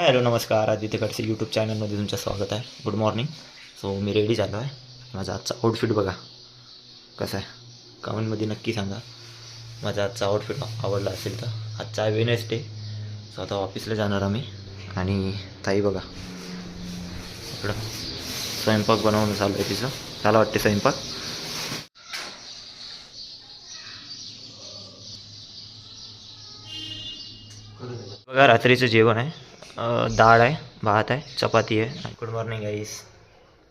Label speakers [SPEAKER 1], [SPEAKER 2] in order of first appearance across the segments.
[SPEAKER 1] Hello नमस्कार. Aditya Khadse YouTube चॅनलमध्ये तुमचं स्वागत आहे. गुड मॉर्निंग सो मी रेडी झालो आहे. माझा आजचा आउटफिट बघा. कसं आहे? कमेंटमध्ये नक्की सांगा. माझा आजचा आउटफिट आवडला असेल तर. आजचा आहे वेनेसडे सो आता ऑफिसला जाणार आम्ही. आणि ताई बघा. इकडं स्वयंपाक बनवणं चालू आहे तिचं. त्याला वाटते स्वयंपाक? बघा रात्रीचं जेवण आहे. डाळ आहे भात आहे चपाती आहे. गुड मॉर्निंग आईस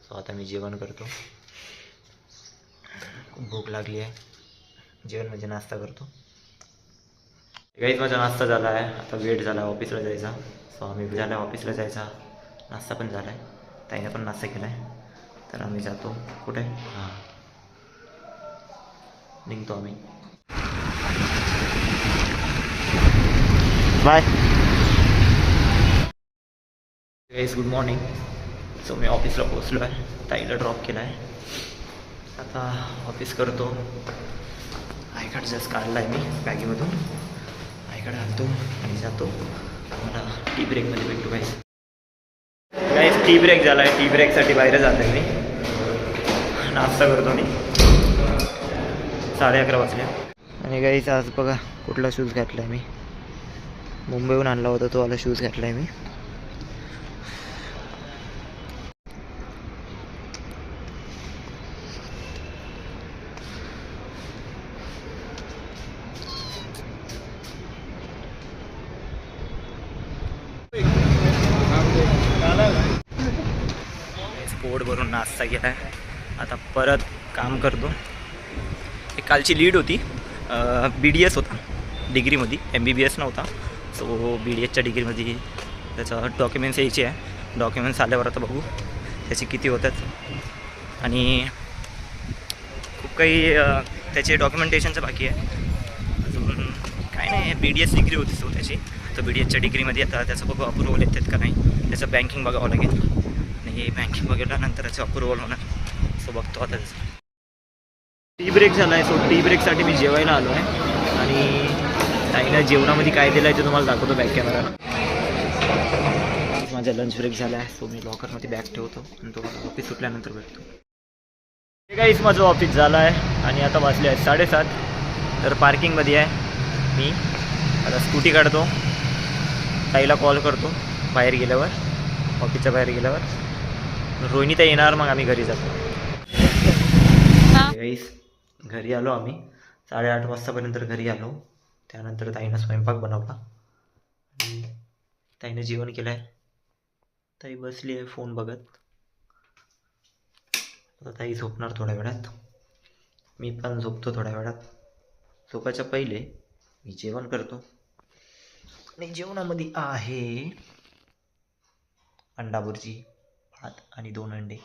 [SPEAKER 1] सो आता मी जेवण करतो. खूप भूक लागली आहे. जेवण म्हणजे नाश्ता करतो. गाईज माझा नाश्ता झाला आहे. आता वेट झाला आहे ऑफिसला जायचा. सो आम्ही झाला आहे ऑफिसला जायचा. नाश्ता पण झाला आहे. ताईने पण नाश्ता केला आहे. तर आम्ही जातो. कुठे? हां. निघतो आम्ही. Bye guys good morning so मी ऑफिसला पोचलो आहे ताईला ड्रॉप केला आहे आता ऑफिस करतो. आय कार्ड जस्ट काढला आहे मी बॅगेमधून. आय कार्ड आणतो आणि जातो. मला टी ब्रेकमध्ये भेटतो गाईज गाईज टी ब्रेक झाला आहे टी ब्रेकसाठी बाहेर जात आहे मी. नाश्ता करतो मी. साडे अकरा वाजल्या आणि गाईज आज बघा कुठला शूज घातला आहे मी. मुंबईहून आणला होता तो वाला शूज घातला आहे मी. पोट भरून नाश्ता केला आहे. आता परत काम करतो. एक कालची लीड होती. बी डी एस होता. डिग्रीमध्ये. एम बी बी एस नव्हता. सो बी डी एसच्या डिग्रीमध्ये त्याचं डॉक्युमेंट्स यायचे आहे. डॉक्युमेंट्स आल्यावर आता बघू त्याचे किती होतात. आणि खूप काही त्याचे डॉक्युमेंटेशनचं बाकी आहे. अजून काय नाही. बी डी एस डिग्री होती सो त्याची. तर बी डी एसच्या डिग्रीमध्ये आता त्याचं बघू अप्रुव्हल येतात का नाही. त्याचं बँकिंग बघावं लागेल. हे बँकिंग बघितल्यानंतर त्याचं अप्रुव्हल होणार. सो बघतो आता टी ब्रेक झाला आहे सो टी ब्रेकसाठी मी जेवायला आलो आहे. आणि ताईला जेवणामध्ये काय दिलं आहे ते तुम्हाला दाखवतो बॅक कॅमेरा माझा लंच ब्रेक झाला आहे सो मी लॉकरमध्ये बॅग ठेवतो आणि तुम्हाला ऑफिस सुटल्यानंतर भेटतो. हे काहीच माझं ऑफिस झालं आहे आणि आता वाचले आहे साडेसात. तर पार्किंगमध्ये आहे मी. आता स्कूटी काढतो. ताईला कॉल करतो बाहेर गेल्यावर ऑफिसच्या बाहेर गेल्यावर. रोहिणीता येणार मग आम्ही घरी जातो. गाईस घरी आलो आम्ही. साडेआठ वाजतापर्यंत घरी आलो. त्यानंतर ताईनं स्वयंपाक बनवला. ताईनं जेवण केलं आहे ताई बसली आहे फोन बघत. आता ताई झोपणार थोड्या वेळात. मी पण झोपतो थोड्या वेळात. झोपायच्या पहिले मी जेवण करतो. आणि जेवणामध्ये आहे अंडा बुर्जी. भात आणि दोन अंडे.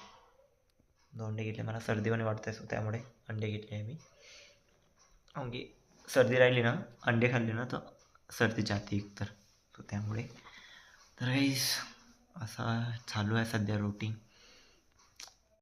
[SPEAKER 1] दोन अंडे घेतले. मला सर्दी पण वाटत सो त्यामुळे अंडे घेतले आहे मी. म्हणजे सर्दी राहिली ना अंडे खाल्ले ना तर सर्दी जाते एकतर तर. त्यामुळे तर काहीच असा चालू आहे सध्या रुटीन